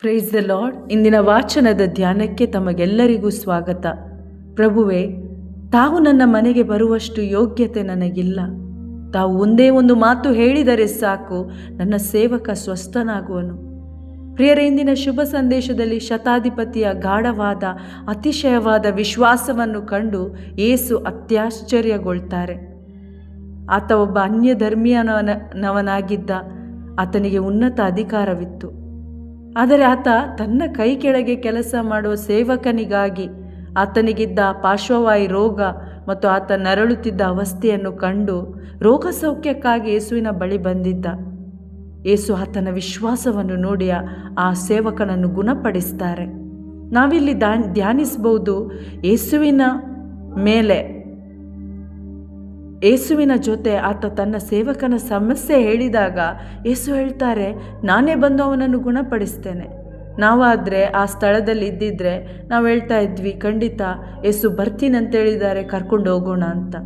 Price the lord ಇಂದಿನ ವಾಚನದ ಧ್ಯಾನಕ್ಕೆ ತಮಗೆಲ್ಲರಿಗೂ ಸ್ವಾಗತ. ಪ್ರಭುವೆ, ತಾವು ನನ್ನ ಮನೆಗೆ ಬರುವಷ್ಟು ಯೋಗ್ಯತೆ ನನಗಿಲ್ಲ. ತಾವು ಒಂದೇ ಒಂದು ಮಾತು ಹೇಳಿದರೆ ಸಾಕು, ನನ್ನ ಸೇವಕ ಸ್ವಸ್ಥನಾಗುವನು. ಪ್ರಿಯರ, ಇಂದಿನ ಶುಭ ಸಂದೇಶದಲ್ಲಿ ಶತಾಧಿಪತಿಯ ಗಾಢವಾದ, ಅತಿಶಯವಾದ ವಿಶ್ವಾಸವನ್ನು ಕಂಡು ಏಸು ಅತ್ಯಾಶ್ಚರ್ಯಗೊಳ್ತಾರೆ. ಆತ ಒಬ್ಬ ಅನ್ಯ ಧರ್ಮೀಯನವನಾಗಿದ್ದ ಆತನಿಗೆ ಉನ್ನತ ಅಧಿಕಾರವಿತ್ತು. ಆದರೆ ಆತ ತನ್ನ ಕೈ ಕೆಳಗೆ ಕೆಲಸ ಮಾಡುವ ಸೇವಕನಿಗಾಗಿ ಆತನಿಗಿದ್ದ ಪಾರ್ಶ್ವವಾಯಿ ರೋಗ ಮತ್ತು ಆತ ನರಳುತ್ತಿದ್ದ ಅವಸ್ಥೆಯನ್ನು ಕಂಡು ರೋಗ ಸೌಖ್ಯಕ್ಕಾಗಿ ಯೇಸುವಿನ ಬಳಿ ಬಂದಿದ್ದ. ಯೇಸು ಆತನ ವಿಶ್ವಾಸವನ್ನು ನೋಡಿ ಆ ಸೇವಕನನ್ನು ಗುಣಪಡಿಸ್ತಾರೆ. ನಾವಿಲ್ಲಿ ಧ್ಯಾನಿಸಬಹುದು, ಯೇಸುವಿನ ಮೇಲೆ ಯೇಸುವಿನ ಜೊತೆ ಆತ ತನ್ನ ಸೇವಕನ ಸಮಸ್ಯೆ ಹೇಳಿದಾಗ ಯೇಸು ಹೇಳ್ತಾರೆ, ನಾನೇ ಬಂದು ಅವನನ್ನು ಗುಣಪಡಿಸ್ತೇನೆ. ನಾವಾದರೆ ಆ ಸ್ಥಳದಲ್ಲಿ ಇದ್ದಿದ್ರೆ ನಾವು ಹೇಳ್ತಾ ಇದ್ವಿ, ಖಂಡಿತ ಯೇಸು ಬರ್ತೀನಂತೇಳಿದ್ದಾರೆ, ಕರ್ಕೊಂಡು ಹೋಗೋಣ ಅಂತ.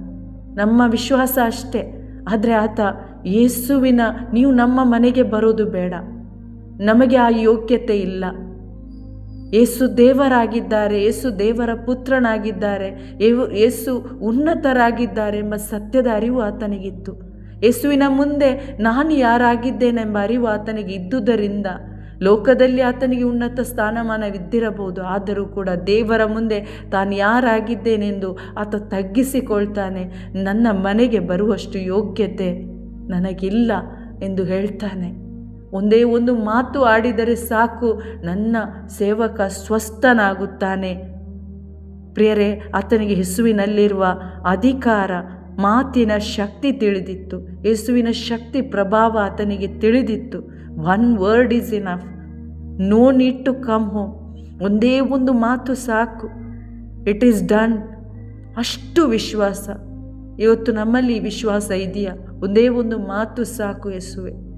ನಮ್ಮ ವಿಶ್ವಾಸ ಅಷ್ಟೇ. ಆದರೆ ಆತ ಯೇಸುವಿನ ನೀವು ನಮ್ಮ ಮನೆಗೆ ಬರೋದು ಬೇಡ. ನಮಗೆ ಆ ಯೋಗ್ಯತೆ ಇಲ್ಲ. ಏಸು ದೇವರಾಗಿದ್ದಾರೆ, ಯೇಸು ದೇವರ ಪುತ್ರನಾಗಿದ್ದಾರೆ ಯೇಸು ಉನ್ನತರಾಗಿದ್ದಾರೆ ಎಂಬ ಸತ್ಯದ ಅರಿವು ಆತನಿಗಿತ್ತು. ಯೇಸುವಿನ ಮುಂದೆ ನಾನು ಯಾರಾಗಿದ್ದೇನೆಂಬ ಅರಿವು ಆತನಿಗೆ ಇದ್ದುದರಿಂದ ಲೋಕದಲ್ಲಿ ಆತನಿಗೆ ಉನ್ನತ ಸ್ಥಾನಮಾನವಿದ್ದಿರಬಹುದು, ಆದರೂ ಕೂಡ ದೇವರ ಮುಂದೆ ತಾನು ಯಾರಾಗಿದ್ದೇನೆಂದು ಆತ ತಗ್ಗಿಸಿಕೊಳ್ತಾನೆ. ನನ್ನ ಮನೆಗೆ ಬರುವಷ್ಟು ಯೋಗ್ಯತೆ ನನಗಿಲ್ಲ ಎಂದು ಹೇಳ್ತಾನೆ. ಒಂದೇ ಒಂದು ಮಾತು ಆಡಿದರೆ ಸಾಕು, ನನ್ನ ಸೇವಕ ಸ್ವಸ್ಥನಾಗುತ್ತಾನೆ. ಪ್ರಿಯರೇ, ಆತನಿಗೆ ಹೆಸುವಿನಲ್ಲಿರುವ ಅಧಿಕಾರ, ಮಾತಿನ ಶಕ್ತಿ ತಿಳಿದಿತ್ತು. ಯೇಸುವಿನ ಶಕ್ತಿ ಪ್ರಭಾವ ಆತನಿಗೆ ತಿಳಿದಿತ್ತು. One word is enough no need to come home ಒಂದೇ ಒಂದು ಮಾತು ಸಾಕು. ಇಟ್ ಈಸ್ ಡನ್ ಅಷ್ಟು ವಿಶ್ವಾಸ. ಇವತ್ತು ನಮ್ಮಲ್ಲಿ ವಿಶ್ವಾಸ ಇದೆಯಾ? ಒಂದೇ ಒಂದು ಮಾತು ಸಾಕು ಯೇಸುವೆ.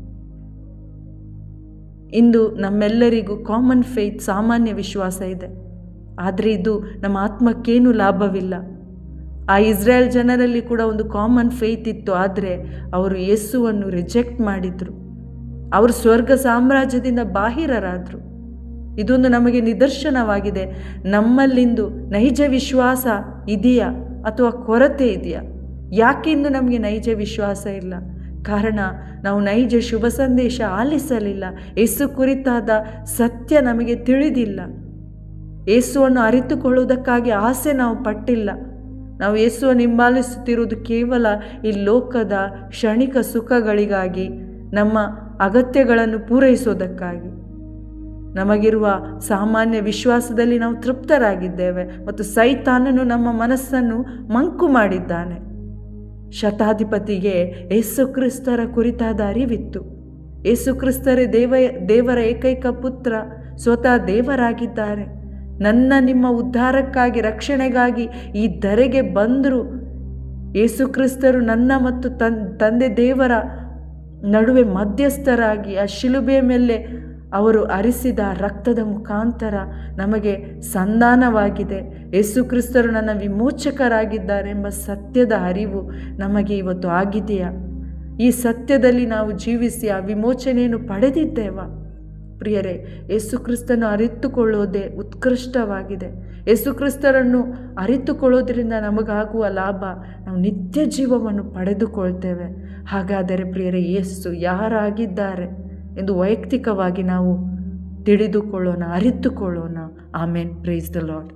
ಇಂದು ನಮ್ಮೆಲ್ಲರಿಗೂ ಕಾಮನ್ ಫೇತ್ ಸಾಮಾನ್ಯ ವಿಶ್ವಾಸ ಇದೆ. ಆದರೆ ಇದು ನಮ್ಮ ಆತ್ಮಕ್ಕೇನು ಲಾಭವಿಲ್ಲ. ಆ ಇಸ್ರೇಲ್ ಜನರಲ್ಲಿ ಕೂಡ ಒಂದು ಕಾಮನ್ ಫೇತ್ ಇತ್ತು, ಆದರೆ ಅವರು ಯೇಸುವನ್ನು ರಿಜೆಕ್ಟ್ ಮಾಡಿದರು. ಅವರು ಸ್ವರ್ಗ ಸಾಮ್ರಾಜ್ಯದಿಂದ ಬಾಹಿರರಾದರು. ಇದೊಂದು ನಮಗೆ ನಿದರ್ಶನವಾಗಿದೆ. ನಮ್ಮಲ್ಲಿಂದು ನೈಜ ವಿಶ್ವಾಸ ಇದೆಯಾ ಅಥವಾ ಕೊರತೆ ಇದೆಯಾ? ಯಾಕೆಂದು ನಮಗೆ ನೈಜ ವಿಶ್ವಾಸ ಇಲ್ಲ? ಕಾರಣ ನಾವು ನೈಜ ಶುಭ ಸಂದೇಶ ಆಲಿಸಲಿಲ್ಲ. ಏಸು ಕುರಿತಾದ ಸತ್ಯ ನಮಗೆ ತಿಳಿದಿಲ್ಲ. ಏಸುವನ್ನು ಅರಿತುಕೊಳ್ಳುವುದಕ್ಕಾಗಿ ಆಸೆ ನಾವು ಪಟ್ಟಿಲ್ಲ. ನಾವು ಯೇಸುವನ್ನು ಹಿಂಬಾಲಿಸುತ್ತಿರುವುದು ಕೇವಲ ಈ ಲೋಕದ ಕ್ಷಣಿಕ ಸುಖಗಳಿಗಾಗಿ, ನಮ್ಮ ಅಗತ್ಯಗಳನ್ನು ಪೂರೈಸುವುದಕ್ಕಾಗಿ ನಮಗಿರುವ ಸಾಮಾನ್ಯ ವಿಶ್ವಾಸದಲ್ಲಿ ನಾವು ತೃಪ್ತರಾಗಿದ್ದೇವೆ ಮತ್ತು ಸೈತಾನನು ನಮ್ಮ ಮನಸ್ಸನ್ನು ಮಂಕು ಮಾಡಿದ್ದಾನೆ ಶತಾಧಿಪತಿಗೆ ಯೇಸುಕ್ರಿಸ್ತರ ಕುರಿತಾದ ಅರಿವಿತ್ತು. ಯೇಸು ಕ್ರಿಸ್ತರೇ ದೇವ, ದೇವರ ಏಕೈಕ ಪುತ್ರ, ಸ್ವತಃ ದೇವರಾಗಿದ್ದಾರೆ. ನನ್ನ ನಿಮ್ಮ ಉದ್ಧಾರಕ್ಕಾಗಿ, ರಕ್ಷಣೆಗಾಗಿ ಈ ಧರೆಗೆ ಬಂದರು. ಯೇಸುಕ್ರಿಸ್ತರು ನನ್ನ ಮತ್ತು ತನ್, ತಂದೆ ದೇವರ ನಡುವೆ ಮಧ್ಯಸ್ಥರಾಗಿ ಆ ಶಿಲುಬೆಯ ಮೇಲೆ ಅವರು ಅರಿಸಿದ ರಕ್ತದ ಮುಖಾಂತರ ನಮಗೆ ಸಂಧಾನವಾಗಿದೆ. ಯೇಸು ಕ್ರಿಸ್ತರು ನನ್ನ ವಿಮೋಚಕರಾಗಿದ್ದಾರೆ ಎಂಬ ಸತ್ಯದ ಅರಿವು ನಮಗೆ ಇವತ್ತು ಆಗಿದೆಯಾ? ಈ ಸತ್ಯದಲ್ಲಿ ನಾವು ಜೀವಿಸಿ ಆ ವಿಮೋಚನೆಯನ್ನು ಪಡೆದಿದ್ದೇವಾ? ಪ್ರಿಯರೇ, ಯೇಸು ಕ್ರಿಸ್ತನು ಅರಿತುಕೊಳ್ಳೋದೇ ಉತ್ಕೃಷ್ಟವಾಗಿದೆ. ಯೇಸು ಕ್ರಿಸ್ತರನ್ನು ಅರಿತುಕೊಳ್ಳೋದ್ರಿಂದ ನಮಗಾಗುವ ಲಾಭ ನಾವು ನಿತ್ಯ ಜೀವವನ್ನು ಪಡೆದುಕೊಳ್ತೇವೆ. ಹಾಗಾದರೆ ಪ್ರಿಯರೇ, ಯೇಸು ಯಾರಾಗಿದ್ದಾರೆ? ಎಂದು ವೈಯಕ್ತಿಕವಾಗಿ ನಾವು ತಿಳಿದುಕೊಳ್ಳೋಣ ಅರಿತುಕೊಳ್ಳೋಣ. ಆಮೇನ್. Praise the lord